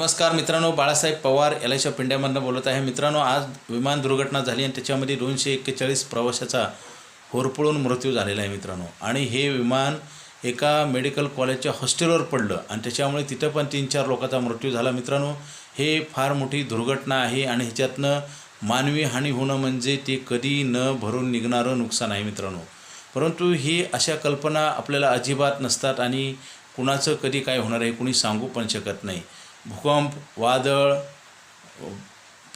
नमस्कार मित्रांनो Balasaheb Pawar L I बोलत आहे. मित्रांनो आज विमान दुर्घटना झाली आणि त्याच्यामध्ये दोनशे एक्केचाळीस प्रवाशाचा होरपळून मृत्यू झालेला आहे मित्रांनो. आणि हे विमान एका मेडिकल कॉलेजच्या हॉस्टेलवर पडलं आणि त्याच्यामुळे तिथं पण तीन चार लोकांचा मृत्यू झाला. मित्रांनो हे फार मोठी दुर्घटना आहे आणि ह्याच्यातनं मानवी हानी होणं म्हणजे ते कधी न भरून निघणारं नुकसान आहे मित्रांनो. परंतु ही अशा कल्पना आपल्याला अजिबात नसतात आणि कुणाचं कधी काय होणार आहे कुणी सांगू पण शकत नाही. भूकंप वादळ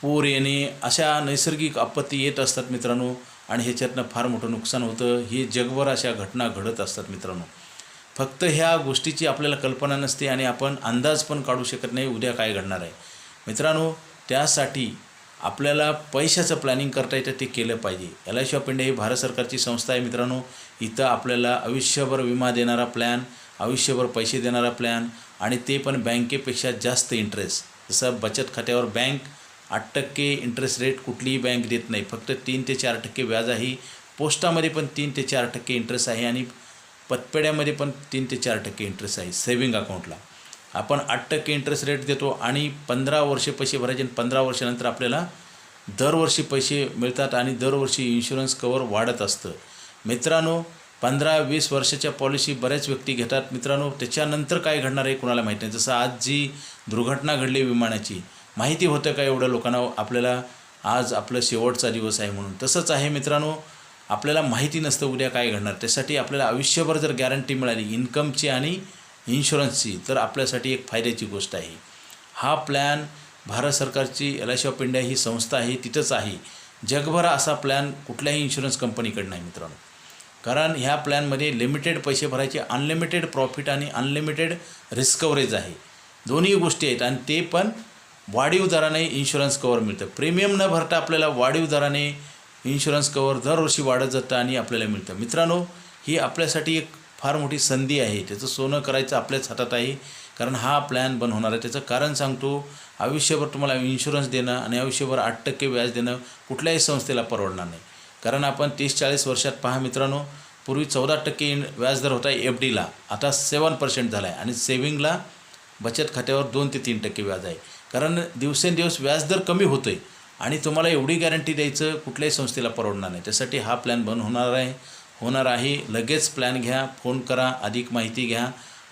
पूर येणे अशा नैसर्गिक आपत्ती येत असतात मित्रांनो. आणि ह्याच्यातनं फार मोठं नुकसान होतं. ही जगभर अशा घटना घडत असतात मित्रांनो. फक्त ह्या गोष्टीची आपल्याला कल्पना नसते आणि आपण अंदाज पण काढू शकत नाही उद्या काय घडणार आहे. मित्रांनो त्यासाठी आपल्याला पैशाचं प्लॅनिंग करता येतं ते केलं पाहिजे. L I C of India ही भारत सरकारची संस्था आहे मित्रांनो. इथं आपल्याला आयुष्यभर विमा देणारा प्लॅन आयुष्यभर पैसे देणारा प्लॅन आणि ते पण बँकेपेक्षा जास्त इंटरेस्ट जसं बचत खात्यावर बँक आठ टक्के इंटरेस्ट रेट कुठलीही बँक देत नाही. फक्त तीन ते चार टक्के व्याज आहे पोस्टामध्ये पण तीन ते चार टक्के इंटरेस्ट आहे आणि पतपेड्यामध्ये पण तीन ते चार टक्के इंटरेस्ट आहे सेविंग अकाउंटला आपण आठ टक्के इंटरेस्ट रेट देतो आणि पंधरा वर्षे पैसे भरायचे आणि पंधरा वर्षानंतर आपल्याला दरवर्षी पैसे मिळतात आणि दरवर्षी इन्शुरन्स कवर वाढत असतं. मित्रांनो पंधरा वीस वर्षाच्या पॉलिसी बऱ्याच व्यक्ती घेतात. मित्रांनो त्याच्यानंतर काय घडणार आहे कुणाला माहीत नाही. जसं आज जी दुर्घटना घडली विमानाची माहिती होतं का एवढ्या लोकांना? आपल्याला आज आपलं शेवटचा दिवस आहे म्हणून. तसंच आहे मित्रांनो आपल्याला माहिती नसतं उद्या काय घडणार. त्यासाठी आपल्याला आयुष्यभर जर गॅरंटी मिळाली इन्कमची आणि इन्शुरन्सची तर आपल्यासाठी एक फायद्याची गोष्ट आहे. हा प्लॅन भारत सरकारची L I C of India ही संस्था आहे तिथंच आहे. जगभर असा प्लॅन कुठल्याही इन्शुरन्स कंपनीकडे आहे मित्रांनो. कारण ह्या प्लॅनमध्ये लिमिटेड पैसे भरायचे अनलिमिटेड प्रॉफिट आणि अनलिमिटेड रिस्कवरेज आहे. दोन्ही गोष्टी आहेत आणि ते पण वाढीव दराने इन्शुरन्स कवर मिळतं. प्रीमियम न भरता आपल्याला वाढीव दराने इन्शुरन्स कवर दरवर्षी वाढत जातं आणि आपल्याला मिळतं. मित्रांनो ही आपल्यासाठी एक फार मोठी संधी आहे. त्याचं सोनं करायचं आपल्याच हातात आहे. कारण हा प्लॅन बंद होणार आहे. त्याचं कारण सांगतो आयुष्यभर तुम्हाला इन्शुरन्स देणं आणि आयुष्यभर आठ टक्के व्याज देणं कुठल्याही संस्थेला परवडणार नाही. कारण आपण तीस चाळीस वर्षात पहा मित्रांनो पूर्वी चौदा टक्के इन व्याजदर होता एफ डीला. आता सेवन पर्सेंट झाला आहे आणि सेविंगला बचत खात्यावर दोन ते तीन टक्के व्याज आहे. कारण दिवसेंदिवस व्याजदर कमी होतो आहे आणि तुम्हाला एवढी गॅरंटी द्यायचं कुठल्याही संस्थेला परवडणार नाही. त्यासाठी हा प्लॅन बंद होणार आहे. होणार आहे. लगेच प्लॅन घ्या फोन करा अधिक माहिती घ्या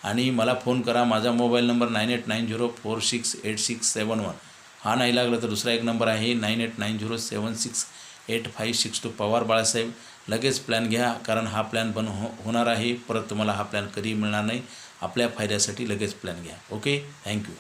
आणि मला फोन करा. माझा mobile number nine eight nine zero four six eight six seven one हा नाही लागला तर दुसरा एक नंबर आहे. Nine eight nine zero seven six eight five six two Pawar Balasaheb. लगेच प्लॅन घ्या कारण हा प्लॅन बंद हो होणार आहे. परत तुम्हाला हा प्लॅन कधी मिळणार नाही. आपल्या फायद्यासाठी लगेच प्लॅन घ्या. ओके? Thank you.